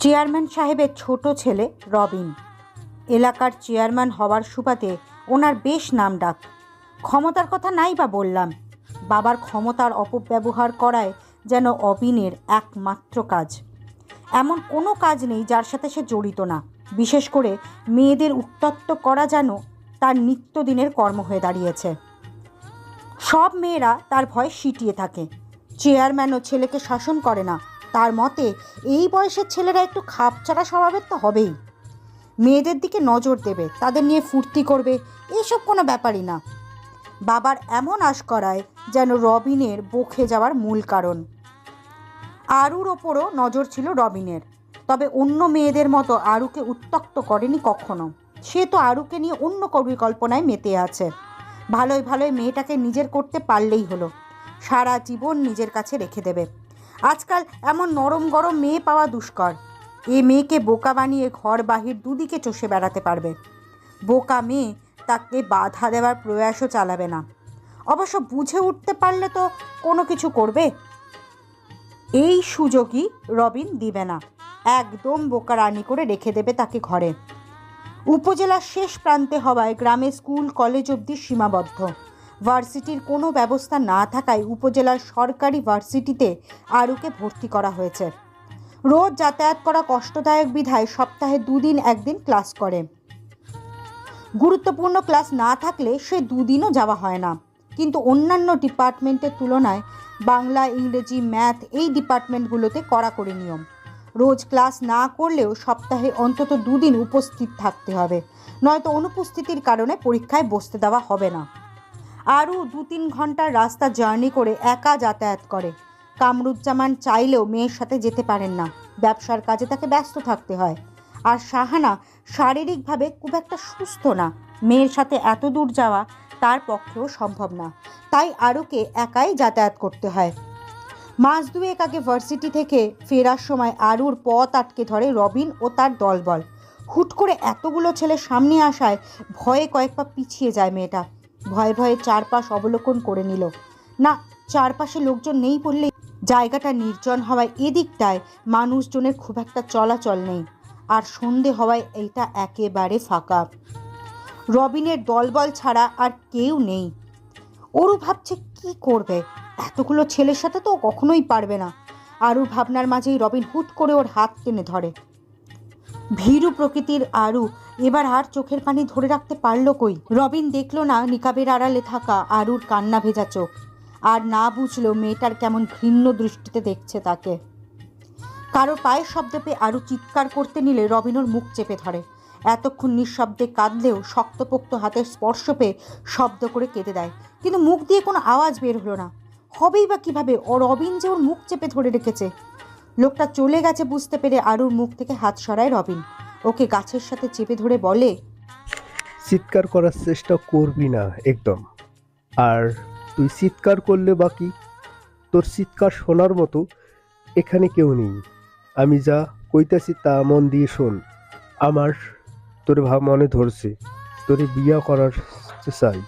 Chairman সাহেবের ছোট ছেলে রবিন। এলাকার চেয়ারম্যান হওয়ার সুবাদে ওনার বেশ নাম ডাক। ক্ষমতার কথা নাই বা বললাম। বাবার ক্ষমতার অপব্যবহার করায় যেন অবিনের একমাত্র কাজ। এমন কোনো কাজ নেই যার সাথে সে জড়িত না। বিশেষ করে মেয়েদের উত্তত্ত করা যেন তার নিত্যদিনের কর্ম হয়ে দাঁড়িয়েছে। সব মেয়েরা তার ভয় সিটিয়ে থাকে। চেয়ারম্যানও ছেলেকে শাসন করে না। তার মতে, এই বয়সের ছেলেরা একটু খাপছাড়া স্বভাবের তো হবেই। মেয়েদের দিকে নজর দেবে, তাদের নিয়ে ফুর্তি করবে, এসব কোনো ব্যাপারই না। বাবার এমন আশ করায় যেন রবিনের বকে যাওয়ার মূল কারণ। আরুর ওপরও নজর ছিল রবিনের। তবে অন্য মেয়েদের মতো আরুকে উত্তক্ত করেনি কখনো। সে তো আরুকে নিয়ে অন্য পরিকল্পনায় মেতে আছে। ভালোই ভালোই মেয়েটাকে নিজের করতে পারলেই হলো। সারা জীবন নিজের কাছে রেখে দেবে। আজকাল এমন নরম গরম মেয়ে পাওয়া দুষ্কর। এ মেয়েকে বোকা বানিয়ে ঘর বাহির দুদিকে চষে বেড়াতে পারবে। বোকা মেয়ে তাকে বাধা দেওয়ার প্রয়াসও চালাবে না। অবশ্য বুঝে উঠতে পারলে তো কোনো কিছু করবে। এই সুযোগই রবিন দিবে না। একদম বোকা রানি করে রেখে দেবে তাকে ঘরে। উপজেলার শেষ প্রান্তে হওয়ায় গ্রামে স্কুল, কলেজ অবধি সীমাবদ্ধ। ভার্সিটির কোনো ব্যবস্থা না থাকায় উপজেলার সরকারি ভার্সিটিতে আরুকে ভর্তি করা হয়েছে। রোজ যাতায়াত করা কষ্টদায়ক বিধায় সপ্তাহে দুদিন একদিন ক্লাস করে। গুরুত্বপূর্ণ ক্লাস না থাকলে সে দুদিনও যাওয়া হয় না। কিন্তু অন্যান্য ডিপার্টমেন্টের তুলনায় বাংলা, ইংরেজি, ম্যাথ এই ডিপার্টমেন্টগুলোতে কড়াকড়ি নিয়ম। রোজ ক্লাস না করলেও সপ্তাহে অন্তত দুদিন উপস্থিত থাকতে হবে। নয়তো অনুপস্থিতির কারণে পরীক্ষায় বসতে দেওয়া হবে না। আরও দু তিন ঘণ্টার রাস্তা জার্নি করে একা যাতায়াত করে। কামরুজ্জামান চাইলেও মেয়ের সাথে যেতে পারেন না। ব্যবসার কাজে তাকে ব্যস্ত থাকতে হয়। আর শাহানা শারীরিকভাবে খুব একটা সুস্থ না। মেয়ের সাথে এত দূর যাওয়া তার পক্ষেও সম্ভব না। তাই আরুকে একাই যাতায়াত করতে হয়। মাস দুয়েক আগে ভার্সিটি থেকে ফেরার সময় আরুর পথ আটকে ধরে রবিন ও তার দলবল। হুট করে এতগুলো ছেলে সামনে আসায় ভয়ে কয়েক পা পিছিয়ে যায় মেয়েটা। ভয়ে ভয়ে চারপাশ অবলোকন করে নিল। না, চারপাশে লোকজন নেই বললে জায়গাটা নির্জন হওয়ায় এদিকটায় মানুষজনের খুব একটা চলাচল নেই। আর সন্ধে হওয়ায় এইটা একেবারে ফাঁকা। রবিনের দলবল ছাড়া আর কেউ নেই। ওরও ভাবছে, কি করবে? এতগুলো ছেলের সাথে তো কখনোই পারবে না। আরুর ভাবনার মাঝেই রবিন হুট করে ওর হাত টেনে ধরে। ভীরু প্রকৃতির আরু। এবার আর চোখের পানি ধরে রাখতে পারল কই? রবিন দেখল না নিকাবের আড়ালে থাকা আরুর কান্না ভেজা চোখ। আর না বুঝলো মেয়েটার কেমন ঘৃণ্য দৃষ্টিতে দেখছে তাকে। কারও পায়ের শব্দ পেয়ে আরু চিৎকার করতে নিলে রবিনোর মুখ চেপে ধরে। এতক্ষণ নিঃশব্দে কাঁদলেও শক্তপোক্ত হাতের স্পর্শ পেয়ে শব্দ করে কেঁদে দেয়। কিন্তু মুখ দিয়ে কোনো আওয়াজ বের হলো না। হবেই বা কীভাবে? ও রবিন যে ওর মুখ চেপে ধরে রেখেছে। লোকটা চলে গেছে বুঝতে পেরে আরুর মুখ থেকে হাত সরায় রবিন। ওকে গাছের সাথে চেপে ধরে বলে, চিৎকার করার চেষ্টা করবি না, একদম। আর তুই চিৎকার করলে বাকি তোর চিৎকার শোনার মতো এখানে কেউ নেই। আমি যা কইতাছি তা মন দিয়ে শোন। আমার তোর ভাব মনে ধরছে। তোরে বিয়া করার চাই।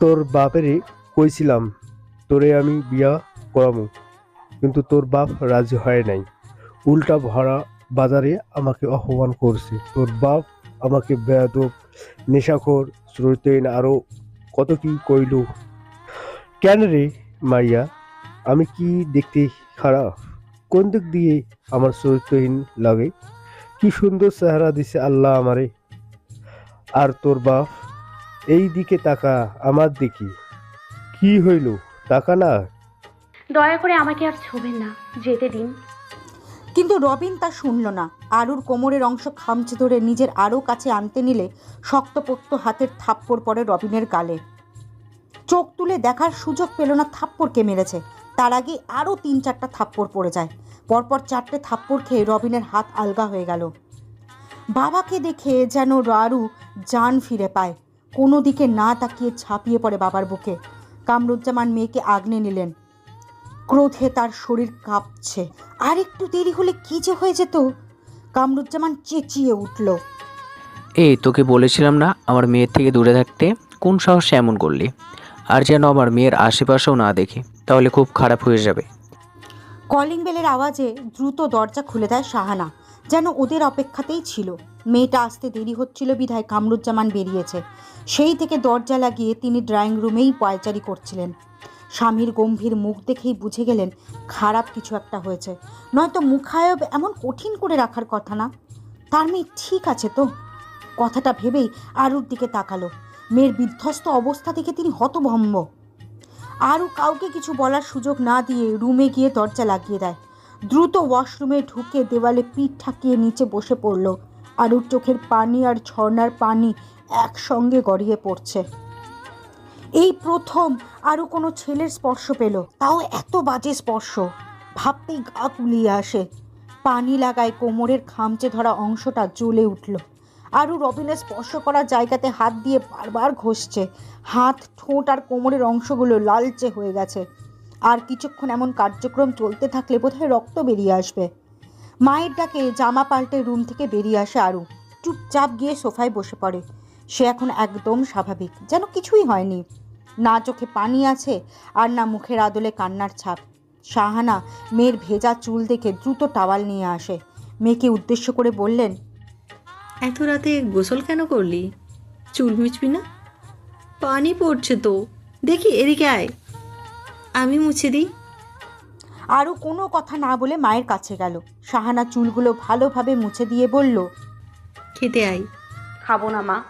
তোর বাপেরে কইছিলাম, তোরে আমি বিয়া করামু। কিন্তু তোর বাপ রাজি হয় নাই। উল্টা ভরা বাজারে আমাকে অপমান করছে। তোর বাপ আমাকে বেয়াদব, নেশাখোর শ্রোতেন আরও কত কি কইল। কেন রে মাইয়া, আমি কি দেখতে খারাপ? কোন দিক দিয়ে আমার চরিত্রহীন লাগে? কি সুন্দর চেহারা দিছে আল্লাহ আমারে। আর তোর বাপ, এই দিকে তাকা আমার দিকে। কি হইল? তাকা না। দয়া করে আমাকে আর ছোবেন না, যেতে দিন। কিন্তু রবিন তা শুনল না। আরুর কোমরের অংশ খামচে ধরে নিজের আরও কাছে আনতে নিলে শক্তপোক্ত হাতের থাপ্পড় পড়ে রবিনের গালে। চোখ তুলে দেখার সুযোগ পেল না থাপ্পড়কে মেরেছে। তার আগে আরও তিন চারটা থাপ্পড় পড়ে যায়। পরপর চারটে থাপ্পড় খেয়ে রবিনের হাত আলগা হয়ে গেল। বাবাকে দেখে যেন রারু জান ফিরে পায়। কোনো দিকে না তাকিয়ে ছাপিয়ে পড়ে বাবার বুকে। কামরুজ্জামান মেয়েকে আগলে নিলেন। ক্রোধে তার শরীর কাঁপছে। আর একটু দেরি হলে কি যে হয়ে যেত? কামরুজ্জামান চেঁচিয়ে উঠল। এই তোকে বলেছিলাম না আমার মেয়ের থেকে দূরে থাকতে? কোন সাহসে এমন করলি? আর যেন আমার মেয়ের আশেপাশেও না দেখি তাহলে খুব খারাপ হয়ে যাবে। কলিং বেলের আওয়াজে দ্রুত দরজা খুলে দেয় শাহানা যেন ওদের অপেক্ষাতেই ছিল। মেয়েটা আসতে দেরি হচ্ছিল বিধায় কামরুজ্জামান বেরিয়েছে। সেই থেকে দরজা লাগিয়ে তিনি ড্রয়িং রুমেই পায়চারি করছিলেন। স্বামীর গম্ভীর মুখ দেখেই বুঝে গেলেন খারাপ কিছু একটা হয়েছে। নয়তো মুখায়ব এমন কঠিন করে রাখার কথা না? তার মেয়ে ঠিক আছে তো? কথাটা ভেবেই আরুর দিকে তাকালো। মেয়ের বিধ্বস্ত অবস্থা দেখে তিনি হতভম্ব। আরও কাউকে কিছু বলার সুযোগ না দিয়ে রুমে গিয়ে দরজা লাগিয়ে দেয়। দ্রুত ওয়াশরুমে ঢুকে দেওয়ালে পিঠ ঠাকিয়ে নিচে বসে পড়ল। আরুর চোখের পানি আর ঝর্ণার পানি একসঙ্গে গড়িয়ে পড়ছে। এই প্রথম আরও কোনো ছেলের স্পর্শ পেল। তাও এত বাজে স্পর্শ। ভাবতেই গা কুলিয়ে আসে। পানি লাগায় কোমরের খামচে ধরা অংশটা জ্বলে উঠল। আরও রবিনের স্পর্শ করা জায়গাতে হাত দিয়ে বারবার ঘষছে। হাত, ঠোঁট আর কোমরের অংশগুলো লালচে হয়ে গেছে। আর কিছুক্ষণ এমন কার্যক্রম চলতে থাকলে বোধহয় রক্ত বেরিয়ে আসবে। মায়ের ডাকে জামা পাল্টে রুম থেকে বেরিয়ে আসে আরু। চুপচাপ গিয়ে সোফায় বসে পড়ে। সে এখন একদম স্বাভাবিক, যেন কিছুই হয়নি। না চোখে পানি আছে আর না মুখের আদলে কান্নার ছাপ। শাহানা মেয়ের ভেজা চুল দেখে দ্রুত টাওয়াল নিয়ে আসে। মেয়েকে উদ্দেশ্য করে বললেন এত রাতে গোসল কেন করলি? চুল মুছবি না? পানি পড়ছে তো। দেখি এদিকে আয়। আমি মুছে দিই? আরও কোনো কথা না বলে মায়ের কাছে গেল। শাহানা চুলগুলো ভালোভাবে মুছে দিয়ে বলল খেতে আয়। খাব না মা।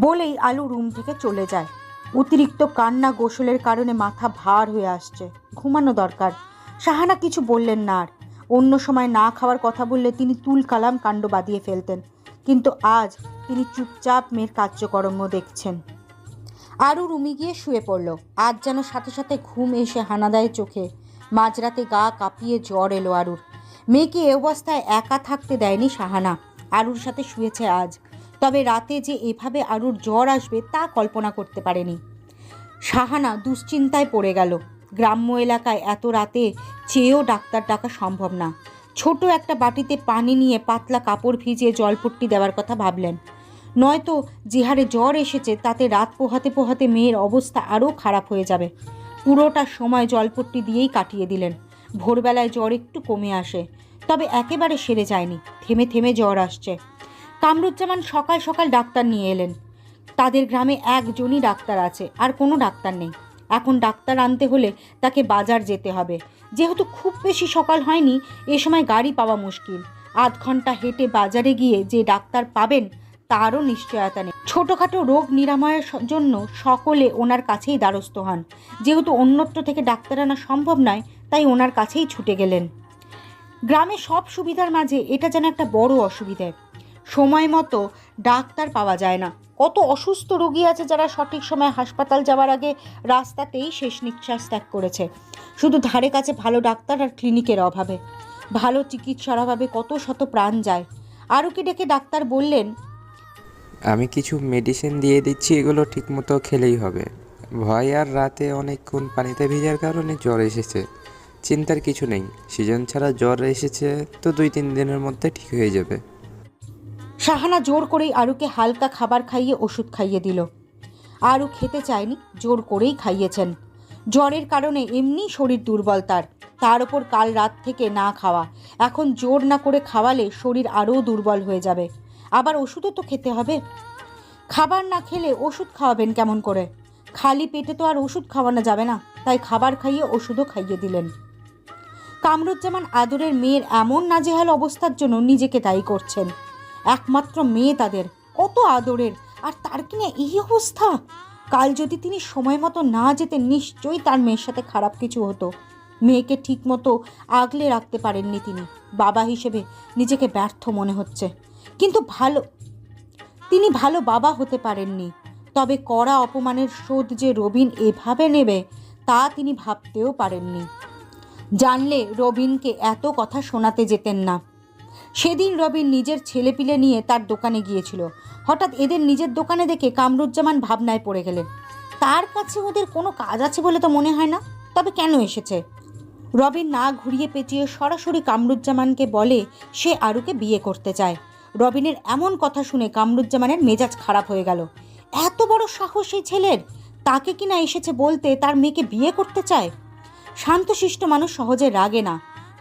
বলেই আলু রুম থেকে চলে যায়। অতিরিক্ত কান্না গোসলের কারণে মাথা ভার হয়ে আসছে। ঘুমানো দরকার। সাহানা কিছু বললেন না আর। অন্য সময় না খাওয়ার কথা বললে তিনি তুল কালাম কাণ্ড বাঁধিয়ে ফেলতেন। কিন্তু আজ তিনি চুপচাপ মেয়ের কার্যকর্ম দেখছেন। আরও রুমি গিয়ে শুয়ে পড়ল। আজ যেন সাথে সাথে ঘুম এসে হানা দেয় চোখে মাঝরাতে গা কাঁপিয়ে জ্বর এলো আরুর। মেয়েকে এ অবস্থায় একা থাকতে দেয়নি সাহানা আরুর সাথে শুয়েছে আজ। তবে রাতে যে এভাবে আরুর জ্বর আসবে তা কল্পনা করতে পারেনি। সাহানা দুশ্চিন্তায় পড়ে গেল। গ্রাম্য এলাকায় এত রাতে চেয়েও ডাক্তার ডাকা সম্ভব না। ছোট একটা বাটিতে পানি নিয়ে পাতলা কাপড় ভিজিয়ে জলপট্টি দেওয়ার কথা ভাবলেন। নয়তো যে হারে জ্বর এসেছে, তাতে রাত পোহাতে পোহাতে মেয়ের অবস্থা আরও খারাপ হয়ে যাবে। পুরোটা সময় জলপট্টি দিয়েই কাটিয়ে দিলেন। ভোরবেলায় জ্বর একটু কমে আসে, তবে একেবারে সেরে যায়নি। থেমে থেমে জ্বর আসছে। কামরুজ্জামান সকাল সকাল ডাক্তার নিয়ে এলেন। তাদের গ্রামে একজনই ডাক্তার আছে, আর কোনো ডাক্তার নেই। এখন ডাক্তার আনতে হলে তাকে বাজার যেতে হবে। যেহেতু খুব বেশি সকাল হয়নি, এ সময় গাড়ি পাওয়া মুশকিল। আধ ঘণ্টা হেঁটে বাজারে গিয়ে যে ডাক্তার পাবেন, তারও নিশ্চয়তা নেই। ছোটোখাটো রোগ নিরাময়ের জন্য সকলে ওনার কাছেই দ্বারস্থ হন। যেহেতু অন্যত্র থেকে ডাক্তার আনা সম্ভব নয়, তাই ওনার কাছেই ছুটে গেলেন। গ্রামে সব সুবিধার মাঝে এটা যেন একটা বড় অসুবিধে সময় মতো ডাক্তার পাওয়া যায় না। কত অসুস্থ রোগী আছে যারা সঠিক সময় হাসপাতাল যাওয়ার আগে রাস্তাতেই শেষ নিঃশ্বাস ত্যাগ করেছে। শুধু ধারে কাছে ভালো ডাক্তার আর ক্লিনিকের অভাবে। ভালো চিকিৎসার অভাবে কত শত প্রাণ যায়। আরও কি ডেকে ডাক্তার বললেন? আমি কিছু মেডিসিন দিয়ে দিচ্ছি, এগুলো ঠিকমতো খেলেই হবে। ভয় আর রাতে অনেকক্ষণ পানিতে ভেজার কারণে জ্বর এসেছে। চিন্তার কিছু নেই, সিজন ছাড়া জ্বর এসেছে তো দুই তিন দিনের মধ্যে ঠিক হয়ে যাবে। শাহানা জোর করেই আরুকে হালকা খাবার খাইয়ে ওষুধ খাইয়ে দিল। আরু খেতে চায়নি, জোর করেই খাইয়েছেন। জ্বরের কারণে এমনি শরীর দুর্বল তার। তার ওপর কাল রাত থেকে না খাওয়া। এখন জোর না করে খাওয়ালে শরীর আরও দুর্বল হয়ে যাবে। আবার ওষুধও তো খেতে হবে। খাবার না খেলে ওষুধ খাওয়াবেন কেমন করে? খালি পেটে তো আর ওষুধ খাওয়ানো যাবে না, তাই খাবার খাইয়ে ওষুধও খাইয়ে দিলেন। কামরুজ্জামান আদরের মেয়ের এমন নাজেহাল অবস্থার জন্য নিজেকে দায়ী করছেন। একমাত্র মেয়ে তাদের। কত আদরের। আর তার কিনা এই অবস্থা? কাল যদি তিনি সময় মতো না যেতেন, নিশ্চয়ই তার মেয়ের সাথে খারাপ কিছু হতো। মেয়েকে ঠিক মতো আগলে রাখতে পারেননি তিনি। বাবা হিসেবে নিজেকে ব্যর্থ মনে হচ্ছে। কিন্তু ভালো, তিনি ভালো বাবা হতে পারেননি। তবে কড়া অপমানের শোধ যে রবিন এভাবে নেবে, তা তিনি ভাবতেও পারেননি। জানলে রবিনকে এত কথা শোনাতে যেতেন না। সেদিন রবিন নিজের ছেলেপিলে নিয়ে তার দোকানে গিয়েছিল। হঠাৎ এদের নিজের দোকানে দেখে কামরুজ্জামান ভাবনায় পড়ে গেলেন। তার কাছে ওদের কোনো কাজ আছে বলে তো মনে হয় না, তবে কেন এসেছে? রবিন না ঘুরিয়ে পেঁচিয়ে সরাসরি কামরুজ্জামানকে বলে সে আরুকে বিয়ে করতে চায়। রবিনের এমন কথা শুনে কামরুজ্জামানের মেজাজ খারাপ হয়ে গেল। এত বড় সাহস এই ছেলের? তাকে কিনা এসেছে বলতে তার মেয়েকে বিয়ে করতে চায়? শান্তশিষ্ট মানুষ সহজে রাগে না,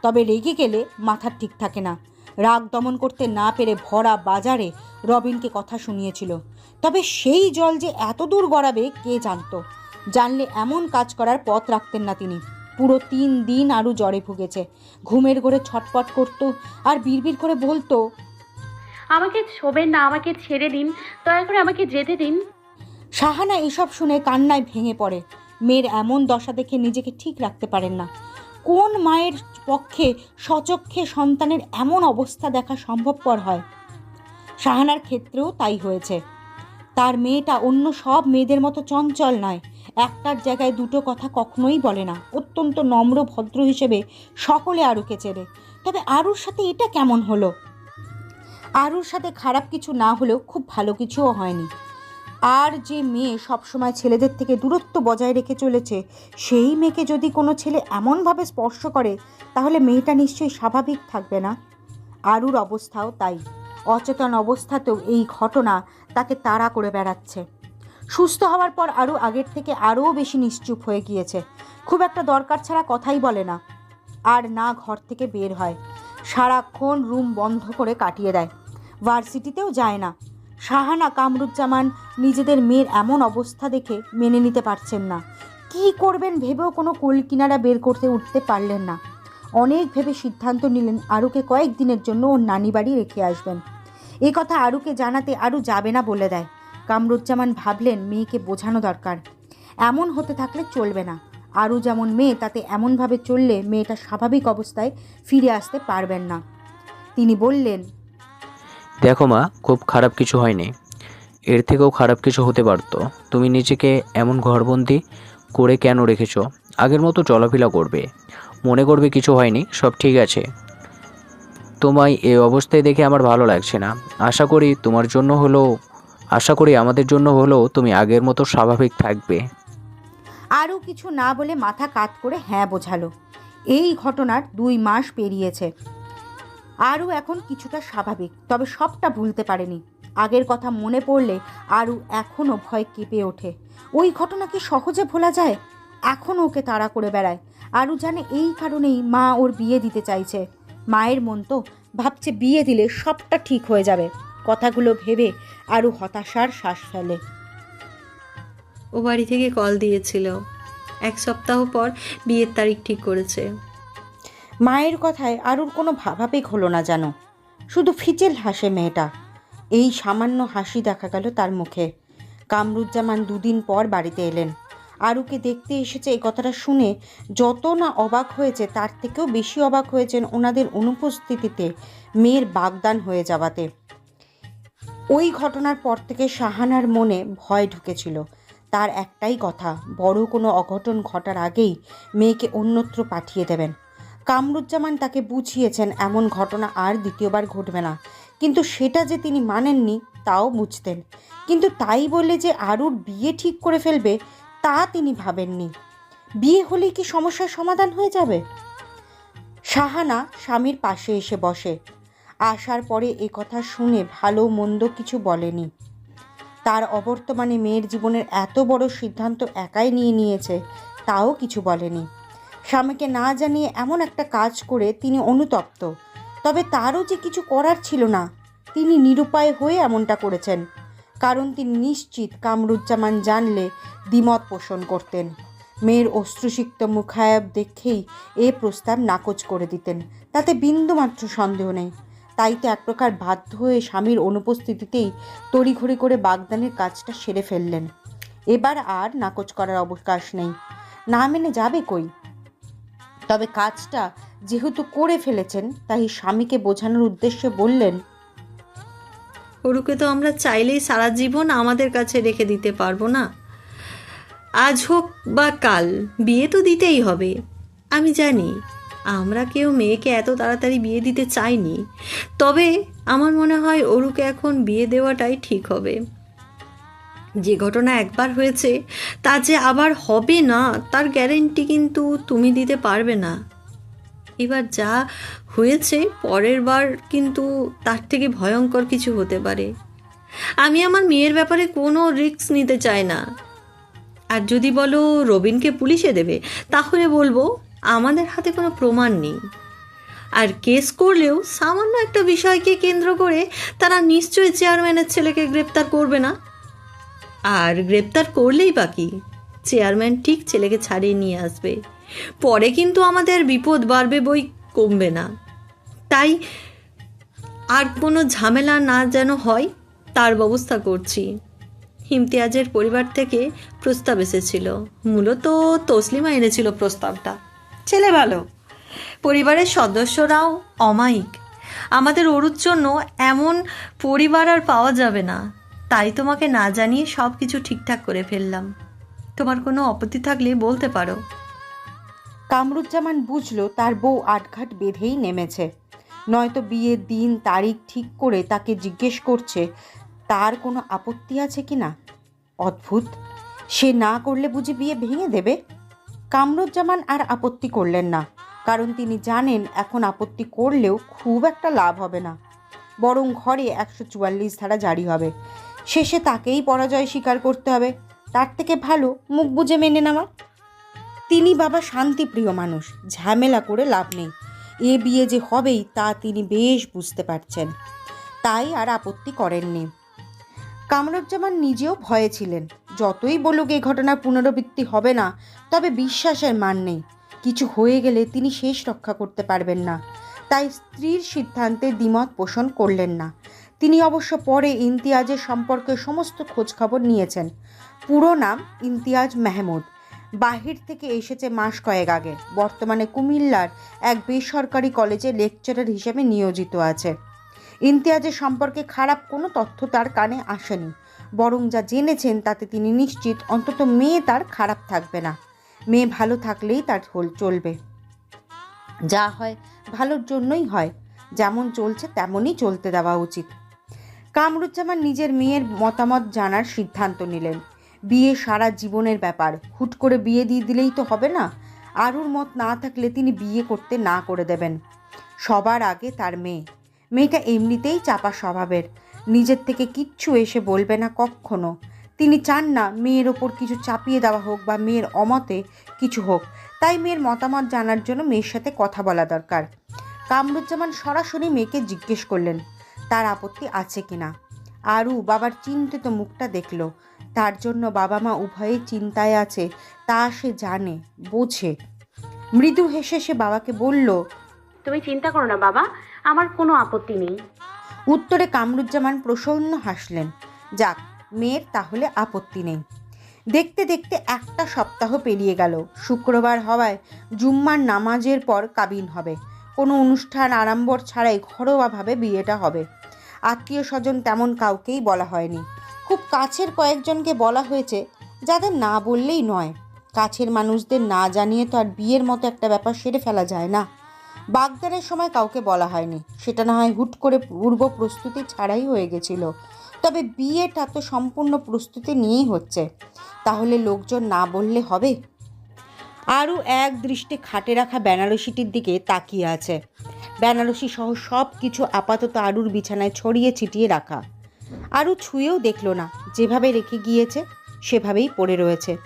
তবে রেগে গেলে মাথার ঠিক থাকে না। রাগ দমন করতে না পেরে ভরা বাজারে রবিনকে কথা শুনিয়েছিল। তবে সেই জল যে এত দূর গড়াবে কে জানতো? জানলে এমন কাজ করার পথ রাখতেন না তিনি। পুরো তিন দিন আরও জ্বরে ভুগেছে। ঘুমের ঘরে ছটপট করতো আর বিড়বিড় করে বলতো আমাকে ছোবেন না আমাকে ছেড়ে দিন দয়া করে আমাকে যেতে দিন। শাহানা এসব শুনে কান্নায় ভেঙে পড়ে। মেয়ের এমন দশা দেখে নিজেকে ঠিক রাখতে পারেন না। কোন মায়ের পক্ষে সচক্ষে সন্তানের এমন অবস্থা দেখা সম্ভবপর হয়? শাহানার ক্ষেত্রেও তাই হয়েছে। তার মেয়েটা অন্য সব মেয়েদের মতো চঞ্চল নয়। একটার জায়গায় দুটো কথা কখনোই বলে না। অত্যন্ত নম্র ভদ্র হিসেবে সকলে আরুকে চেনে। তবে আরুর সাথে এটা কেমন হলো? আরুর সাথে খারাপ কিছু না হলেও খুব ভালো কিছুও হয়নি। আর যে মেয়ে সবসময় ছেলেদের থেকে দূরত্ব বজায় রেখে চলেছে, সেই মেয়েকে যদি কোনো ছেলে এমনভাবে স্পর্শ করে, তাহলে মেয়েটা নিশ্চয়ই স্বাভাবিক থাকবে না। আরুর অবস্থাও তাই। অচেতন অবস্থাতেও এই ঘটনা তাকে তাড়া করে বেড়াচ্ছে। সুস্থ হওয়ার পর আরও আগের থেকে আরও বেশি নিশ্চুপ হয়ে গিয়েছে। খুব একটা দরকার ছাড়া কথাই বলে না। আর না ঘর থেকে বের হয়। সারাক্ষণ রুম বন্ধ করে কাটিয়ে দেয়। ভার্সিটিতেও যায় না। শাহানা কামরুজ্জামান নিজেদের মেয়ের এমন অবস্থা দেখে মেনে নিতে পারছেন না। কী করবেন ভেবেও কোনো কুল কিনারা বের করতে উঠতে পারলেন না। অনেক ভেবে সিদ্ধান্ত নিলেন, আরুকে কয়েকদিনের জন্য ওর নানি বাড়ি রেখে আসবেন। এই কথা আরুকে জানাতে আরু যাবে না বলে দেয়। কামরুজ্জামান ভাবলেন, মেয়েকে বোঝানো দরকার। এমন হতে থাকলে চলবে না। আরও যেমন মেয়ে, তাতে এমনভাবে চললে মেয়েটা স্বাভাবিক অবস্থায় ফিরে আসতে পারবেন না। তিনি বললেন দেখো মা, খুব খারাপ কিছু হয়নি। এর থেকেও খারাপ কিছু হতে পারতো। তুমি নিজেকে এমন ঘরবন্দি করে কেন রেখেছ? আগের মতো চলাফেরা করবে। মনে করবে কিছু হয়নি, সব ঠিক আছে। তোমায় এই অবস্থায় দেখে আমার ভালো লাগছে না। আশা করি তোমার জন্য হলো আশা করি আমাদের জন্য হলেও তুমি আগের মতো স্বাভাবিক থাকবে। আরও কিছু না বলে মাথা কাত করে হ্যাঁ বোঝালো। এই ঘটনার দুই মাস পেরিয়েছে। আরও এখন কিছুটা স্বাভাবিক, তবে সবটা ভুলতে পারেনি। আগের কথা মনে পড়লে আরও এখনও ভয় কেঁপে ওঠে। ওই ঘটনা কি সহজে ভোলা যায়? এখনও ওকে তাড়া করে বেড়ায়। আরও জানে এই কারণেই মা ওর বিয়ে দিতে চাইছে। মায়ের মন তো ভাবছে বিয়ে দিলে সবটা ঠিক হয়ে যাবে। কথাগুলো ভেবে আরও হতাশার শ্বাস ফেলে। ও বাড়ি থেকে কল দিয়েছিল। এক সপ্তাহ পর বিয়ের তারিখ ঠিক করেছে। মায়ের কথায় আরুর কোনো ভাবাবেগ হলো না জানো শুধু ফিচেল হাসে মেয়েটা। এই সামান্য হাসি দেখা গেল তার মুখে। কামরুজ্জামান দুদিন পর বাড়িতে এলেন। আরুকে দেখতে এসেছে এই কথাটা শুনে যত না অবাক হয়েছে, তার থেকেও বেশি অবাক হয়েছেন ওনাদের অনুপস্থিতিতে মেয়ের বাগদান হয়ে যাওয়াতে। ওই ঘটনার পর থেকে শাহানার মনে ভয় ঢুকেছিল। তার একটাই কথা, বড় কোনো অঘটন ঘটার আগেই মেয়েকে অন্যত্র পাঠিয়ে দেবেন। কামরুজ্জামান তাকে বুঝিয়েছেন, এমন ঘটনা আর দ্বিতীয়বার ঘটবে না। কিন্তু সেটা যে তিনি মানেননি, তাও বুঝতেন। কিন্তু তাই বলে যে আরুর বিয়ে ঠিক করে ফেলবে, তা তিনি ভাবেননি। বিয়ে হলে কি সমস্যার সমাধান হয়ে যাবে? শাহানা স্বামীর পাশে এসে বসে। আসার পরে এ কথা শুনে ভালো মন্দ কিছু বলেনি। তার অবর্তমানে মেয়ের জীবনের এত বড় সিদ্ধান্ত একাই নিয়ে নিয়েছে, তাও কিছু বলেনি। স্বামীকে না জানিয়ে এমন একটা কাজ করে তিনি অনুতপ্ত। তবে তারও যে কিছু করার ছিল না, তিনি নিরুপায় হয়ে এমনটা করেছেন। কারণ তিনি নিশ্চিত কামরুজ্জামান জানলে দ্বিমত পোষণ করতেন। মেয়ের অশ্রুসিক্ত মুখায়ব দেখেই এ প্রস্তাব নাকচ করে দিতেন। তাতে বিন্দুমাত্র সন্দেহ নেই। তাই তো এক প্রকার বাধ্য হয়ে স্বামীর অনুপস্থিতিতেই তড়িঘড়ি করে বাগদানের কাজটা সেরে ফেললেন। এবার আর নাকচ করার অবকাশ নেই। না মেনে যাবে কই? তবে কাজটা যেহেতু করে ফেলেছেন, তাই স্বামীকে বোঝানোর উদ্দেশ্যে বললেন, ওরুকে তো আমরা চাইলেই সারা জীবন আমাদের কাছে রেখে দিতে পারব না। আজ হোক বা কাল, বিয়ে তো দিতেই হবে। আমি জানি, আমরা কেউ মেয়েকে এত তাড়াতাড়ি বিয়ে দিতে চাইনি, তবে আমার মনে হয় অরুকে এখন বিয়ে দেওয়াটাই ঠিক হবে। যে ঘটনা একবার হয়েছে, তা যে আবার হবে না, তার গ্যারেন্টি কিন্তু তুমি দিতে পারবে না। এবার যা হয়েছে, পরের বার কিন্তু তার থেকে ভয়ঙ্কর কিছু হতে পারে। আমি আমার মেয়ের ব্যাপারে কোনো রিস্ক নিতে চাই না। আর যদি বলো রবিনকে পুলিশে দেবে, তাহলে বলব আমাদের হাতে কোনো প্রমাণ নেই। আর কেস করলেও সামান্য একটা বিষয়কে কেন্দ্র করে তারা নিশ্চয়ই চেয়ারম্যানের ছেলেকে গ্রেপ্তার করবে না। আর গ্রেপ্তার করলেই বাকি চেয়ারম্যান ঠিক ছেলেকে ছাড়িয়ে নিয়ে আসবে। পরে কিন্তু আমাদের বিপদ বাড়বে বই কমবে না। তাই আর কোনো ঝামেলা না যেন হয়, তার ব্যবস্থা করছি। ইমতিয়াজের পরিবার থেকে প্রস্তাব এসেছিল। মূলত তসলিমা এনেছিল প্রস্তাবটা। ছেলে ভালো। পরিবারের সদস্যরাও অমায়িক। আমাদের অরুর জন্য এমন পরিবার আর পাওয়া যাবে না। তাই তোমাকে না জানিয়ে সব কিছু ঠিকঠাক করে ফেললাম। তোমার কোনো আপত্তি থাকলে বলতে পারো। কামরুজ্জামান বুঝলো তার বউ আটঘাট বেঁধেই নেমেছে। নয়তো বিয়ের দিন, তারিখ ঠিক করে তাকে জিজ্ঞেস করছে, তার কোনো আপত্তি আছে কি না? অদ্ভুত। সে না করলে বুঝি বিয়ে ভেঙে দেবে? কামরুজ্জামান আর আপত্তি করলেন না, কারণ তিনি জানেন এখন আপত্তি করলেও খুব একটা লাভ হবে না। বরং ঘরে একশো চুয়াল্লিশ ধারা জারি হবে। শেষে তাকেই পরাজয় স্বীকার করতে হবে। তার থেকে ভালো মুখ বুঝে মেনে নেওয়া। তিনি বাবা শান্তিপ্রিয় মানুষ, ঝামেলা করে লাভ নেই। এ বিয়ে যে হবেই তা তিনি বেশ বুঝতে পারছেন। তাই আর আপত্তি করেননি। কামরুজ্জামান নিজেও ভয়ে ছিলেন। যতই বলুক এ ঘটনার পুনরাবৃত্তি হবে না, তবে বিশ্বাসের মান নেই। কিছু হয়ে গেলে তিনি শেষ রক্ষা করতে পারবেন না। তাই স্ত্রীর সিদ্ধান্তে দ্বিমত পোষণ করলেন না। তিনি অবশ্য পরে ইমতিয়াজের সম্পর্কে সমস্ত খোঁজখবর নিয়েছেন। পুরো নাম ইমতিয়াজ মেহমুদ। বাহির থেকে এসেছে মাস কয়েক আগে। বর্তমানে কুমিল্লার এক বেসরকারি কলেজে লেকচারার হিসেবে নিয়োজিত আছে। ইমতিয়াজের সম্পর্কে খারাপ কোনো তথ্য তার কানে আসেনি। বরং যা জেনেছেন তাতে তিনি নিশ্চিত, অন্তত মেয়ে তার খারাপ থাকবে না। মেয়ে ভালো থাকলেই তার চলবে। যা হয় ভালোর জন্যই হয়। যেমন চলছে তেমনই চলতে দেওয়া উচিত। কামরুজ্জামান নিজের মেয়ের মতামত জানার সিদ্ধান্ত নিলেন। বিয়ে সারা জীবনের ব্যাপার। হুট করে বিয়ে দিয়ে দিলেই তো হবে না। আরুর মত না থাকলে তিনি বিয়ে করতে না করে দেবেন। সবার আগে তার মেয়ে। মেয়েটা এমনিতেই চাপা স্বভাবের। নিজের থেকে কিচ্ছু এসে বলবে না কখনো। তিনি চান না মেয়ের ওপর কিছু চাপিয়ে দেওয়া হোক বা মেয়ের অমতে কিছু হোক। তাই মেয়ের মতামত জানার জন্য মেয়ের সাথে কথা বলা দরকার। কামরুজ্জামান সরাসরি মেয়েকে জিজ্ঞেস করলেন তার আপত্তি আছে কিনা? আরু বাবার চিন্তিত মুখটা দেখল। তার জন্য বাবা মা উভয়েই চিন্তায় আছে তা সে জানে বোঝে। মৃদু হেসে সে বাবাকে বলল তুমি চিন্তা করো না বাবা আমার কোনো আপত্তি নেই। উত্তরে কামরুজ্জামান প্রসন্ন হাসলেন যাক মেয়ের তাহলে আপত্তি নেই। দেখতে দেখতে একটা সপ্তাহ পেরিয়ে গেল। শুক্রবার হওয়ায় জুম্মার নামাজের পর কাবিন হবে। কোনো অনুষ্ঠান আড়ম্বর ছাড়াই ঘরোয়াভাবে বিয়েটা হবে। আত্মীয় স্বজন তেমন কাউকেই বলা হয়নি। খুব কাছের কয়েকজনকে বলা হয়েছে, যাদের না বললেই নয়। কাছের মানুষদের না জানিয়ে তো আর বিয়ের মতো একটা ব্যাপার সেরে ফেলা যায় না। বাগদানের সময় কাউকে বলা হয়নি। সেটা না হয় হুট করে পূর্ব প্রস্তুতি ছাড়াই হয়ে গেছিল। তবে বিয়েটা তো সম্পূর্ণ প্রস্তুতি নিয়েই হচ্ছে। তাহলে লোকজন না বললে হবে? আরও এক দৃষ্টে খাটে রাখা বেনারসিটির দিকে তাকিয়ে আছে। বেনারসি সহ সব কিছু আপাতত আরুর বিছানায় ছড়িয়ে ছিটিয়ে রাখা। আরু ছুঁয়েও দেখল না, যেভাবে রেখে গিয়েছে, সেভাবেই পড়ে রয়েছে।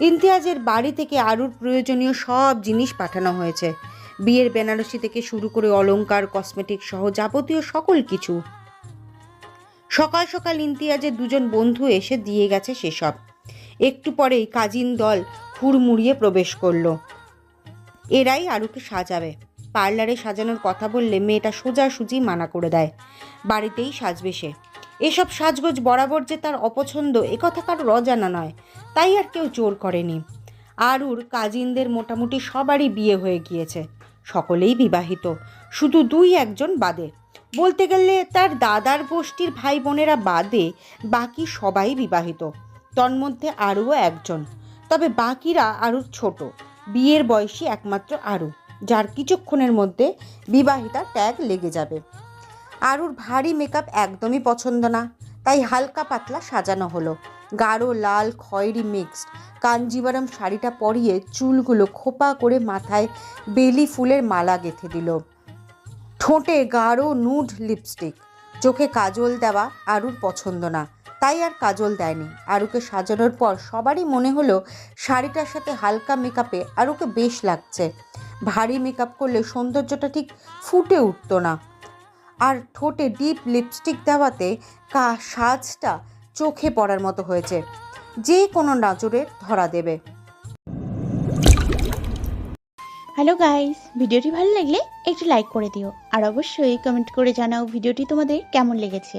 ইমতিয়াজের বাড়ি থেকে আরুর প্রয়োজনীয় সব জিনিস পাঠানো হয়েছে। বিয়ের বেনারসি থেকে শুরু করে অলংকার, কসমেটিক সহ যাবতীয় সকল কিছু। সকাল সকাল ইমতিয়াজের দুজন বন্ধু এসে দিয়ে গেছে সেসব। একটু পরেই কাজিন দল হুড়মুড়িয়ে প্রবেশ করল। এরাই আরুকে সাজাবে। পার্লারে সাজানোর কথা বললে মেয়েটা সোজাসুজি মানা করে দেয়। বাড়িতেই সাজবে সে। এসব সাজগোজ বরাবর যে তার অপছন্দ একথা কারোর অজানা নয়। তাই আর কেউ জোর করেনি। আরুর কাজিনদের মোটামুটি সবারই বিয়ে হয়ে গিয়েছে। সকলেই বিবাহিত। শুধু দুই একজন বাদে। বলতে গেলে তার দাদার গোষ্ঠীর ভাই বোনেরা বাদে, বাকি সবাই বিবাহিত। তন্মধ্যে আরও একজন। তবে বাকিরা আরও ছোট। বিয়ের বয়সী একমাত্র আরু, যার কিছুক্ষণের মধ্যে বিবাহিতা ট্যাগ লেগে যাবে। আরুর ভারী মেকআপ একদমই পছন্দ না, তাই হালকা পাতলা সাজানো হলো। গাঢ়, লাল, খয়েরি মিক্সড কাঞ্জিবারম শাড়িটা পরিয়ে চুলগুলো খোপা করে মাথায় বেলি ফুলের মালা গেঁথে দিল। ঠোঁটে গাঢ় নুড লিপস্টিক। চোখে কাজল দেওয়া আরুর পছন্দ না। তাই আর কাজল দেয়নি। আরুকে সাজানোর পর সবারই মনে হলো শাড়িটার সাথে হালকা মেকআপে আরুকে বেশ লাগছে। ভারী মেকআপ করলে সৌন্দর্যটা ঠিক ফুটে উঠতো না। আর ঠোঁটে ডিপ লিপস্টিক দেওয়াতে কা সাজটা চোখে পড়ার মতো হয়েছে। যে কোনো নজরে ধরা দেবে। হ্যালো গাইস ভিডিওটি ভালো লাগলে একটু লাইক করে দিও। আর অবশ্যই কমেন্ট করে জানাও ভিডিওটি তোমাদের কেমন লেগেছে।